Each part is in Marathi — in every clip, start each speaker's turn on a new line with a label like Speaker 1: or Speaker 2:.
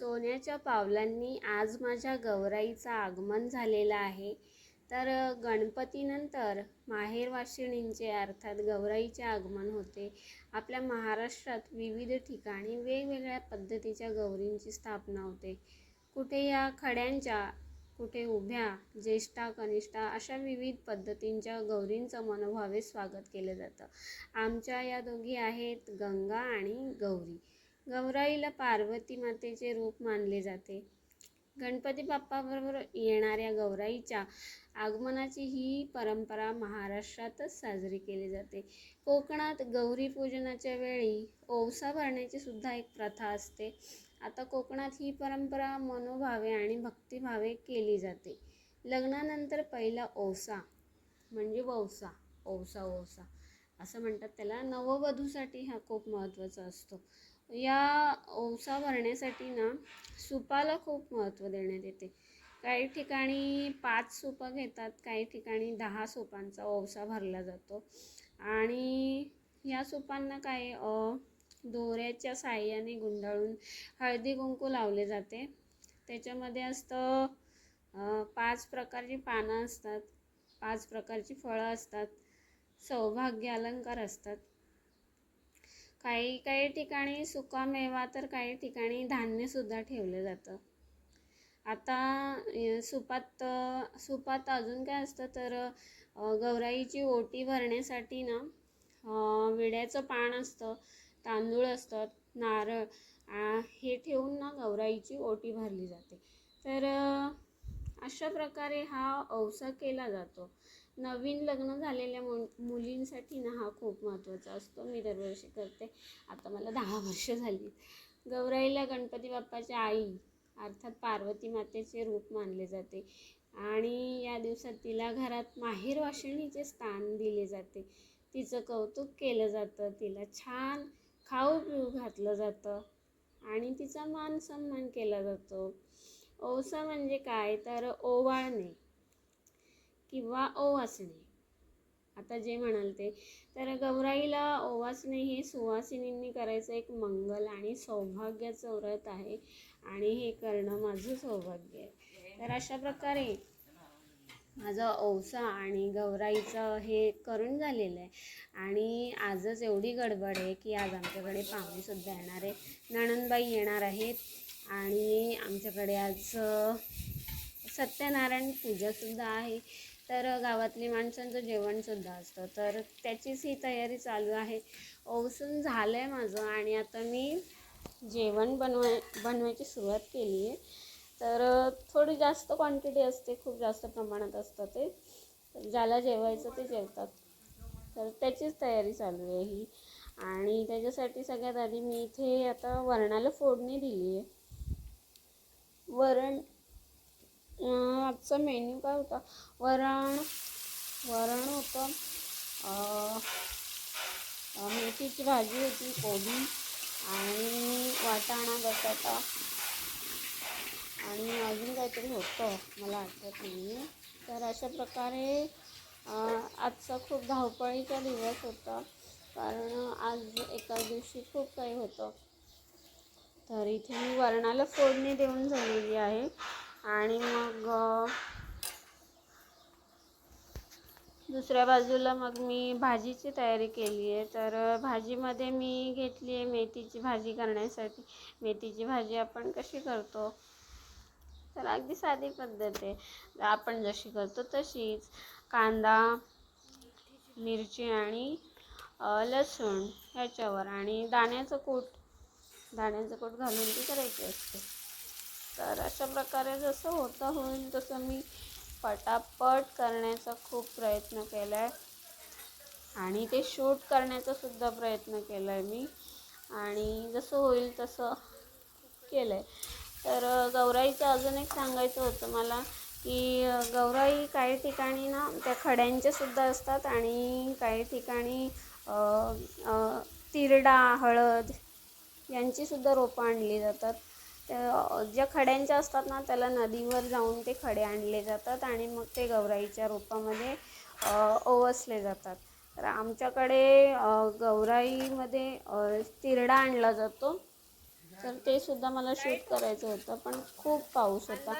Speaker 1: सोन्याच्या पावलांनी आज माझ्या गौराईचं आगमन झालेलं आहे. तर गणपतीनंतर माहेरवाशिणींचे अर्थात गौराईचे आगमन होते. आपल्या महाराष्ट्रात विविध ठिकाणी वेगवेगळ्या पद्धतीच्या गौरींची स्थापना होते. कुठे या खड्यांच्या कुठे उभ्या ज्येष्ठा कनिष्ठा अशा विविध पद्धतींच्या गौरींचं मनोभावे स्वागत केलं जातं. आमच्या या दोघी आहेत गंगा आणि गौरी. गौराईला पार्वती मातेचे रूप मानले जाते. गणपती बाप्पाबरोबर येणाऱ्या गौराईच्या आगमनाची ही परंपरा महाराष्ट्रातच साजरी केली जाते. कोकणात गौरी पूजनाच्या वेळी ओवसा भरण्याची सुद्धा एक प्रथा असते. आता कोकणात ही परंपरा मनोभावे आणि भक्तिभावे केली जाते. लग्नानंतर पहिला ओवसा म्हणजे वौसा ओवसा ओवसा असं म्हणतात त्याला. नववधूसाठी हा खूप महत्त्वाचा असतो. या ओसा भरण्यासाठी ना सुपाला खूप महत्त्व देण्यात येते. काही ठिकाणी पाच सुपं घेतात काही ठिकाणी दहा सुपांचा ओवसा भरला जातो. आणि या सुपांना काय दोऱ्याच्या साह्याने गुंडाळून हळदी कुंकू लावले जाते. त्याच्यामध्ये असतं पाच प्रकारची पानं असतात पाच प्रकारची फळं असतात सौभाग्य अलंकार असतात. काही काही ठिकाणी सुकामेवा तर काही ठिकाणी धान्यसुद्धा ठेवलं जातं. आता सुपात सुपात अजून काय असतं तर गौराईची ओटी भरण्यासाठी ना विड्याचं पान असतं तांदूळ असतात नारळ हे ठेवून ना गौराईची ओटी भरली जाते. तर अशा प्रकारे हा औसा केला जातो. नवीन लग्न झालेल्या मु मुलींसाठी ना हा खूप महत्त्वाचा असतो. मी दरवर्षी करते. आता मला दहा वर्ष झाली. गौराईला गणपती बाप्पाची आई अर्थात पार्वती मातेचे रूप मानले जाते. आणि या दिवसात तिला घरात माहेर वाशिणीचे स्थान दिले जाते. तिचं कौतुक केलं जातं. तिला छान खाऊ पिऊ घातलं जातं. आणि तिचा मान सन्मान केला जातो. ओसा म्हणजे काय? तर ओवाळणे. किंवा ओवासणे आता जे म्हणाल ते. तर गौराईला ओवासणे हे सुवासिनींनी करायचं एक मंगल आणि सौभाग्याचं व्रत आहे. आणि हे करणं माझं सौभाग्य आहे. तर अशा प्रकारे माझं औसा आणि गौराईचं हे करून झालेलं आहे. आणि आजच एवढी गडबड आहे की आज आमच्याकडे पाहुणेसुद्धा येणार आहे. नणंदबाई येणार आहेत. आणि आमच्याकडे आज सत्यनारायण पूजासुद्धा आहे. तर गावातली माणसांचं जेवणसुद्धा असतं. तर त्याचीच ही तयारी चालू आहे. ओवसून झालं आहे माझं आणि आता मी जेवण बनवाय बनवायची सुरुवात केली आहे. तर थोडी जास्त क्वांटिटी असते खूप जास्त प्रमाणात असतं ते. ज्याला जेवायचं ते जेवतात. तर त्याचीच तयारी चालू आहे ही. आणि त्याच्यासाठी सगळ्यात आधी मी इथे आता वरणाला फोडणी दिली आहे. वरण आजचा मेन्यू काय होता? वरण वरण होतं मेथीची भाजी होती कोबी आणि वाटाणा बटाटा. आणि अजून काहीतरी होतं मला आठवत नाही तर अशा प्रकारे आजचा खूप धावपळीचा दिवस होता. कारण आज एका दिवशी खूप काही होतं. तर इथे मी वरणाला फोडणी देऊन झालेली आहे. आणि मग दुसऱ्या बाजूला मग मी भाजीची तयारी केली आहे. तर भाजीमध्ये मी घेतली आहे मेथीची भाजी करण्यासाठी. मेथीची भाजी आपण कशी करतो? तर अगदी साधी पद्धत आहे. आपण जशी करतो तशीच. कांदा मिरची आणि लसूण ह्याच्यावर आणि दाण्याचं कूट दाण्याचं कूट घालून ती करायची असते. तर अशा प्रकारे जसं होतं होईल तसं मी पटापट करण्याचा खूप प्रयत्न केला आहे आणि ते शूट करण्याचा सुद्धा प्रयत्न केला आहे मी. आणि जसं होईल तसं केलं आहे तर गौराईचं अजून एक सांगायचं होतं मला की गौराई काही ठिकाणी ना त्या खड्यांच्या सुद्धा असतात आणि काही ठिकाणी तिरडा हळद यांची सुद्धा रोपं आणली जातात. ज्या खड्यांच्या असतात ना त्याला नदीवर जाऊन ते खडे आणले जातात आणि मग ते गौराईच्या रोपामध्ये ओवसले जातात. तर आमच्याकडे गौराईमध्ये तिरडा आणला जातो. तर ते सुद्धा मला शूट करायचं होतं पण खूप पाऊस होता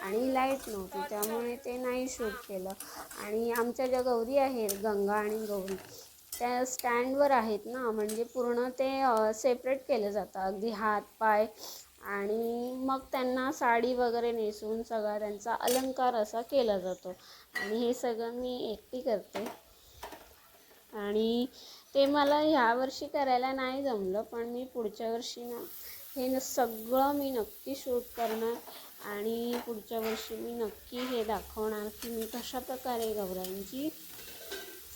Speaker 1: आणि लाइट नव्हती त्यामुळे ते नाही शूट केलं. आणि आमच्या ज्या गौरी आहेत गंगा आणि गौरी त्या स्टँडवर आहेत ना म्हणजे पूर्ण ते सेपरेट केलं जातं अगदी हात पाय आणि मग त्यांना साडी वगैरे नेसून सगळा त्यांचा अलंकार असा केला जातो. आणि हे सगळं मी एकटी करते. आणि ते मला ह्या वर्षी करायला नाही जमलं पण मी पुढच्या वर्षी ना हे न सगळं मी नक्की शूट करणार आणि पुढच्या वर्षी मी नक्की हे दाखवणार की मी कशा प्रकारे गौरांची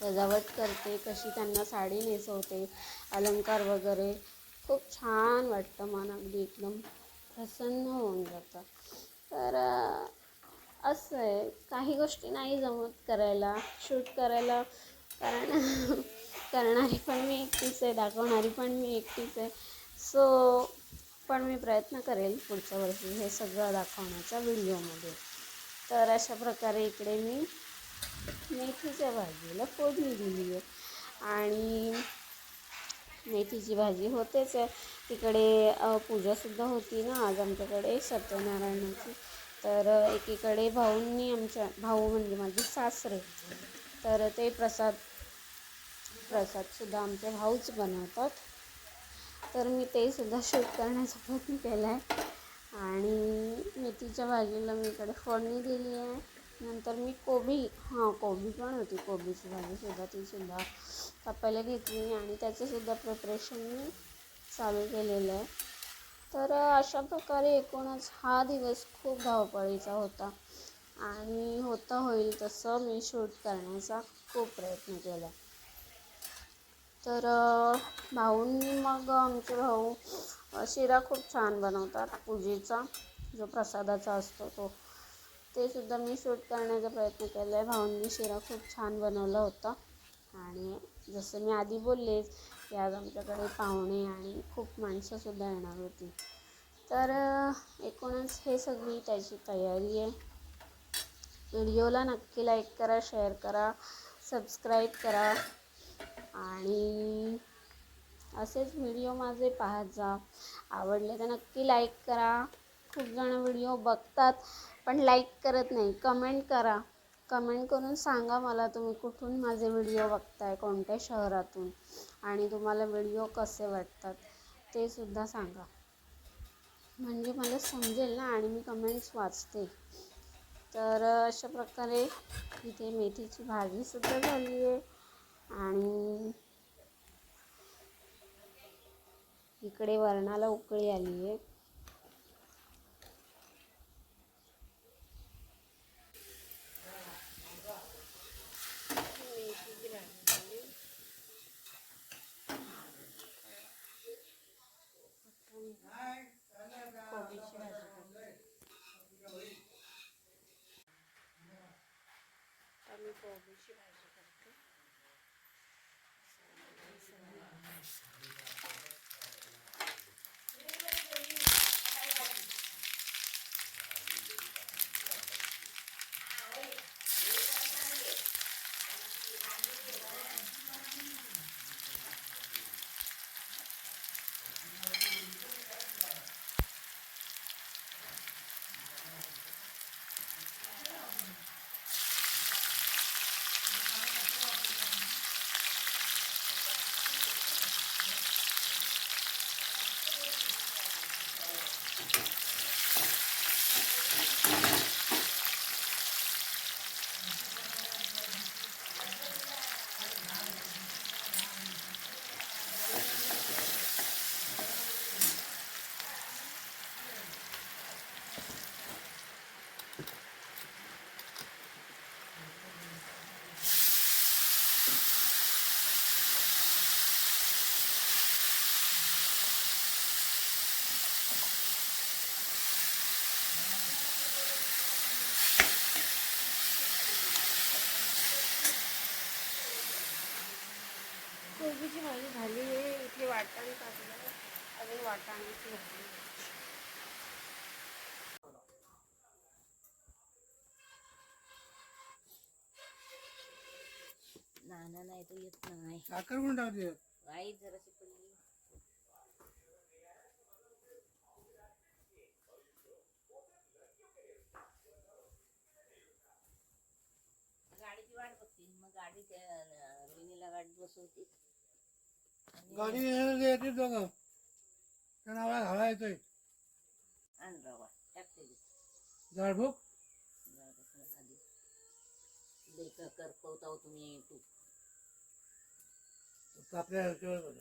Speaker 1: सजावट करते कशी त्यांना साडी नेसवते अलंकार वगैरे. खूप छान वाटतं मन अगदी एकदम. प्रसन्न होऊन जातं. तर असं आहे. काही गोष्टी नाही जमत करायला. शूट करायला कारण करणारी पण मी एकटीच आहे. दाखवणारी पण मी एकटीच आहे. सो पण मी प्रयत्न करेल पुढच्या वर्षी हे सगळं दाखवण्याच्या व्हिडिओमध्ये. तर अशा प्रकारे इकडे मी मेथीच्या भाजीला फोडणी दिली आहे. आणि मेथीची भाजी होतेच. आहे तिकडे पूजासुद्धा होती ना आज आमच्याकडे सत्यनारायणाची. तर एकीकडे भाऊंनी आमच्या भाऊ म्हणजे माझे सासरे. तर ते प्रसाद प्रसादसुद्धा आमचे भाऊच बनवतात. तर मी ते सुद्धा शूट करण्याचा प्रयत्न केला आहे आणि मेथीच्या भाजीला मी इकडे फोडणी दिली आहे. नंतर मी कोबी हां कोबी पण होती. कोबीची भाजीसुद्धा तीसुद्धा कापायला घेतली आणि त्याचंसुद्धा प्रिपरेशन मी चालू केलेलं आहे. तर अशा प्रकारे एकूणच हा दिवस खूप धावपळीचा होता आणि होता होईल तसं मी शूट करण्याचा खूप प्रयत्न केला. तर भाऊंनी मग आमचे भाऊ शिरा खूप छान बनवतात. पूजेचा जो प्रसादाचा असतो तो. ते सुद्धा मी शूट करण्याचा प्रयत्न केला आहे भाऊंनी शिरा खूप छान बनवला होता. आणि जसं मी आधी बोललेच की आज आमच्याकडे पाहुणे आणि खूप माणसंसुद्धा येणार होती. तर एकूणच हे सगळी त्याची तयारी आहे. व्हिडिओला नक्की लाईक करा शेअर करा सबस्क्राईब करा आणि असेच व्हिडिओ माझे पाहत जा. आवडले तर नक्की लाईक करा. खूप जण व्हिडिओ बघतात पण लाईक करत नाही. कमेंट करा. कमेंट करून सांगा मला तुम्ही कुठून माझे व्हिडिओ बघताय कोणत्या शहरातून आणि तुम्हाला व्हिडिओ कसे वाटतात ते सुद्धा सांगा. म्हणजे मला समजेल ना आणि मी कमेंट्स वाचते. तर अशा प्रकारे इथे मेथीची भाजीसुद्धा झाली आहे आणि इकडे वरणाला उकळी आली आहे मेथीची भाजी झाली कोबीची भाजी करते आता मी कोबीची भाजी भाजी भाजली अजून वाटाण्याची
Speaker 2: नाना नाही तो येत नाही.
Speaker 3: साखर पण टाकते?
Speaker 2: आई जराशी पडली. गाडीची वाट बघते. मग गाडी त्या रोहिणीला गाडी बसवते.
Speaker 3: गाडी येते दोघं. त्या नावाला घाला येतोय.
Speaker 2: आण टाकते.
Speaker 3: झाडभूक
Speaker 2: जाऊ दे, तुम्ही तू.
Speaker 3: ह्याच्यावर बघा.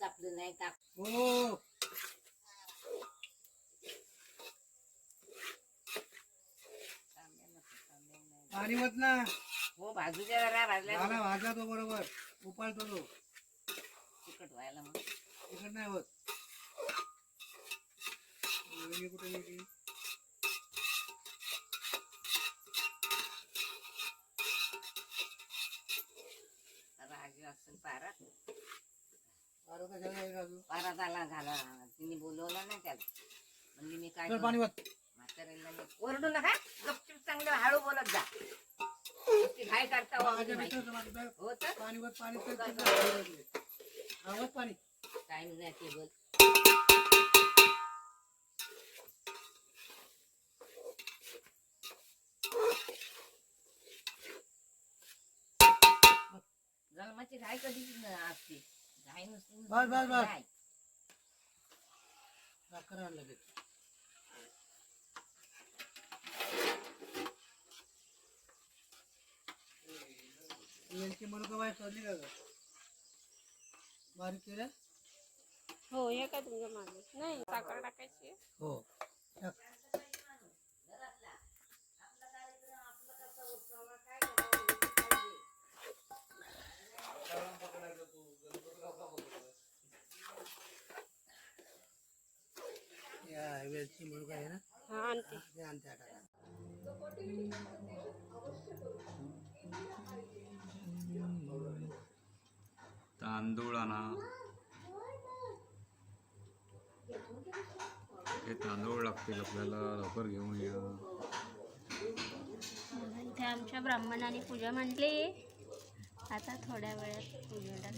Speaker 2: तापलं नाही ताप
Speaker 3: हो.
Speaker 2: तांब्या नको, तांब्या नाही.
Speaker 3: पाणी मत ना.
Speaker 2: हो बाजूच्या जरा भाजल्या
Speaker 3: झाला भाजला तो बरोबर. उपाळतो तो
Speaker 2: तिखट व्हायला मग.
Speaker 3: तिकड नाही होत. रोहिणी कुठे गेली
Speaker 2: राजी
Speaker 3: कशाला अजून
Speaker 2: पारात आला घाला तिने बोलवलं नाही त्याला. म्हणजे मी काय
Speaker 3: पाणी? मत
Speaker 2: म्हाताऱ्याला मी ओरडू नका गपचूप चांगलं हळू बोलत जा. हो माहिती.
Speaker 3: माझं
Speaker 2: हो तर?
Speaker 3: पाणी तर तिथं हा, वत पाणी.
Speaker 2: टाइम नाही टेबल. जन्माची घाई कधी असते. घाई नुसती
Speaker 3: बस, बस, बस. साखर आण लगेच. यांची मनोका बाहेर सोडली का ग? बारीक केल्या
Speaker 1: हो काय तुमच्या मागे नाही साखर टाकायची.
Speaker 3: हो टाक. या वेलची मुलगा आहे ना
Speaker 1: हा आणते
Speaker 3: ते आणते हा टाका.
Speaker 4: तांदूळ आणा हे तांदूळ लागतील आपल्याला. लवकर घेऊन या.
Speaker 1: इथे आमच्या ब्राह्मणाने पूजा मांडली. आता थोड्या वेळात पूजेला